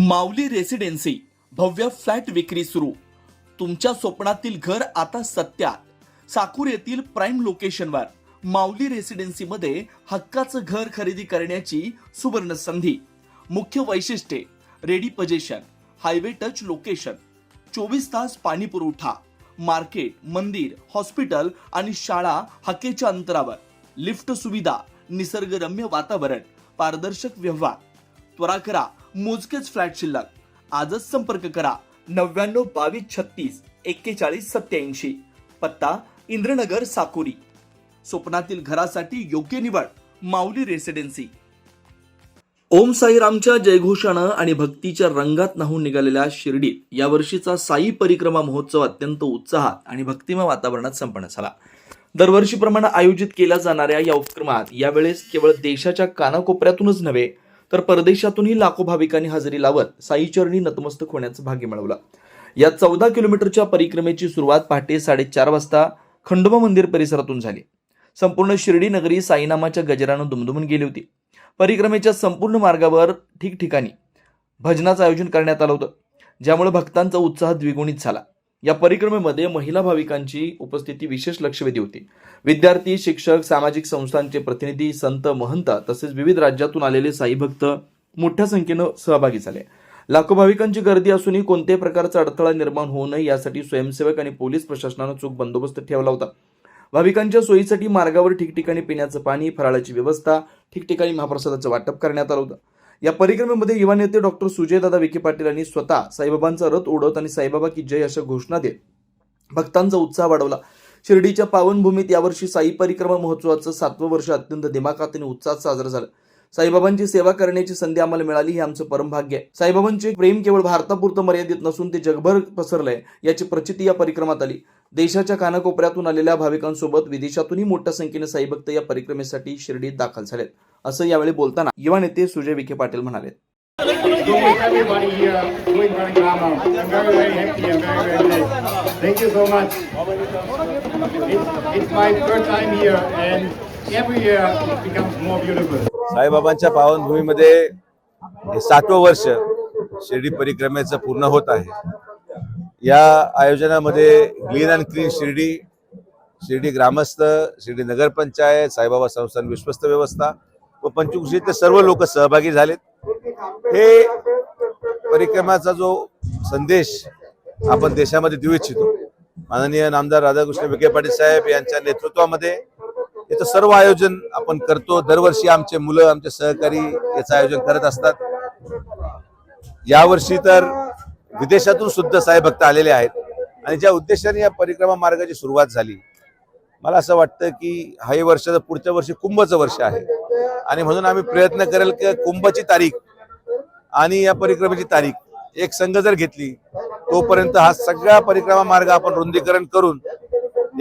माऊली residency भव्य flat विक्री सुरू. तुमच्या स्वप्नातील घर आता सत्यात. साकूर येथील प्राईम लोकेशनवर माऊली रेसिडेन्सीमध्ये हक्काचं घर खरेदी करण्याची सुवर्ण संधी. मुख्य वैशिष्ट्ये ready possession highway touch location चोवीस तास पाणी पुरवठा मार्केट मंदिर हॉस्पिटल आणि शाळा हक्केच्या अंतरावर. लिफ्ट सुविधा निसर्गरम्य वातावरण पारदर्शक व्यवहार. त्वरा करा. मोजकेच फ्लॅट शिल्लक. आजच संपर्क करा. नव्याण्णव बावीस छत्तीस एक्केचाळीस सत्याऐंशी पत्ता इंद्रनगर साकुरी. स्वप्नातील घरासाठी योग्य निवड. माऊली रेसिडेन्सी. ओम साईरामच्या जयघोषानं आणि भक्तीच्या रंगात नाहून निघालेल्या शिर्डीत यावर्षीचा साई परिक्रमा महोत्सव अत्यंत उत्साहात आणि भक्तिमय वातावरणात संपन्न झाला. दरवर्षीप्रमाणे आयोजित केल्या जाणाऱ्या या उपक्रमात यावेळेस केवळ देशाच्या कानाकोपऱ्यातूनच नव्हे तर परदेशातूनही लाखो भाविकांनी हजेरी लावत साईचरणी नतमस्तक होण्याचं भाग्य मिळवलं. या चौदा किलोमीटरच्या परिक्रमेची सुरुवात पहाटे साडेचार वाजता खंडोबा मंदिर परिसरातून झाली. संपूर्ण शिर्डी नगरी साईनामाच्या गजरानं दुमदुमून गेली होती. परिक्रमेच्या संपूर्ण मार्गावर ठिकठिकाणी भजनाचं आयोजन करण्यात आलं होतं ज्यामुळे भक्तांचा उत्साह द्विगुणित झाला. या परिक्रमेमध्ये महिला भाविकांची उपस्थिती विशेष लक्षवेधी होती. विद्यार्थी शिक्षक सामाजिक संस्थांचे प्रतिनिधी संत महंत तसेच विविध राज्यातून आलेले साईभक्त मोठ्या संख्येनं सहभागी झाले. लाखो भाविकांची गर्दी असूनही कोणत्याही प्रकारचा अडथळा निर्माण होऊ नये यासाठी स्वयंसेवक आणि पोलीस प्रशासनानं चोख बंदोबस्त ठेवला होता. भाविकांच्या सोयीसाठी मार्गावर ठिकठिकाणी पिण्याचं पाणी फराळाची व्यवस्था ठिकठिकाणी महाप्रसादाचं वाटप करण्यात आलं होतं. या परिक्रमेमध्ये युवा नेते डॉक्टर सुजयदादा विखे पाटील यांनी स्वतः साईबाबांचा रथ ओढत आणि साईबाबा की जय अशा घोषणा देत भक्तांचा उत्साह वाढवला. शिर्डीच्या पावनभूमीत यावर्षी साई परिक्रमा महोत्सवाचं सातवं वर्ष अत्यंत दिमाखात आणि उत्साहात साजरं झालं. साईबाबांची सेवा करण्याची संधी आम्हाला मिळाली हे आमचं परमभाग्य आहे. साईबाबांचे प्रेम केवळ भारतापुरतं मर्यादित नसून ते जगभर पसरलंय याची प्रचिती या परिक्रमात आली. देशाच्या कानाकोपऱ्यातून आलेल्या भाविकांसोबत विदेशातूनही मोठ्या संख्येने साईभक्त या परिक्रमेसाठी शिर्डीत दाखल झालेत असं यावेळी बोलताना युवा नेते सुजय विखे पाटील म्हणाले. साईबाबांच्या पावनभूमीमध्ये सातवं वर्ष शिर्डी परिक्रमेचं पूर्ण होत आहे. या आयोजनामध्ये green and clean Shirdi Shirdi ग्रामस्थ शिर्डी नगरपंचायत साईबाबा संस्थान विश्वस्त व्यवस्था व पंचकृषीतले सर्व लोक सहभागी झालेत. हे परिक्रमाचा जो संदेश आपण देशामध्ये देऊ इच्छितो माननीय नामदार राधाकृष्ण विखे पाटील साहेब यांच्या नेतृत्वामध्ये याचं सर्व आयोजन आपण करतो. दरवर्षी आमचे मुलं आमचे सहकारी याचं आयोजन करत असतात. यावर्षी तर विदेशातून सुद्धा साहेब भक्त आलेले आहेत. आणि ज्या उद्देशाने या परिक्रमा मार्गाची सुरुवात झाली मला असं वाटतं की हा हे वर्ष तर पुढच्या वर्षी कुंभचं वर्ष आहे. आणि म्हणून आम्ही प्रयत्न करेल की कुंभची तारीख आणि या परिक्रमेची तारीख एक संघ जर घेतली तोपर्यंत हा सगळा परिक्रमा मार्ग आपण रुंदीकरण करून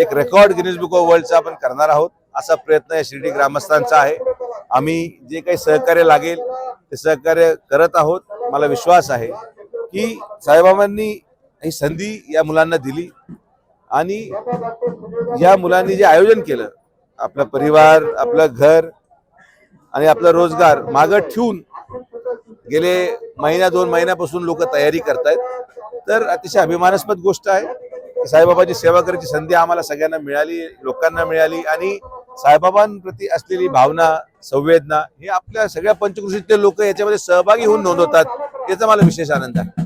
एक रेकॉर्ड गिनीज बुक ऑफ वर्ल्डचा आपण करणार आहोत असा प्रयत्न या शिर्डी ग्रामस्थांचा आहे. आम्ही जे काही सहकार्य लागेल ते सहकार्य करत आहोत. मला विश्वास आहे की साईबाबांनी ही संधी या मुलांना दिली आणि या मुलांनी जे आयोजन केलं आपला परिवार आपलं घर आणि आपला रोजगार मागं ठेवून गेले महिन्या दोन महिन्यापासून लोक तयारी करतायत. तर अतिशय अभिमानास्पद गोष्ट आहे की साईबाबाची सेवा करायची संधी आम्हाला सगळ्यांना मिळाली लोकांना मिळाली आणि साईबाबांप्रती असलेली भावना संवेदना हे आपल्या सगळ्या पंचकृषीतले लोक याच्यामध्ये सहभागी होऊन नोंदवतात याचा मला विशेष आनंद आहे.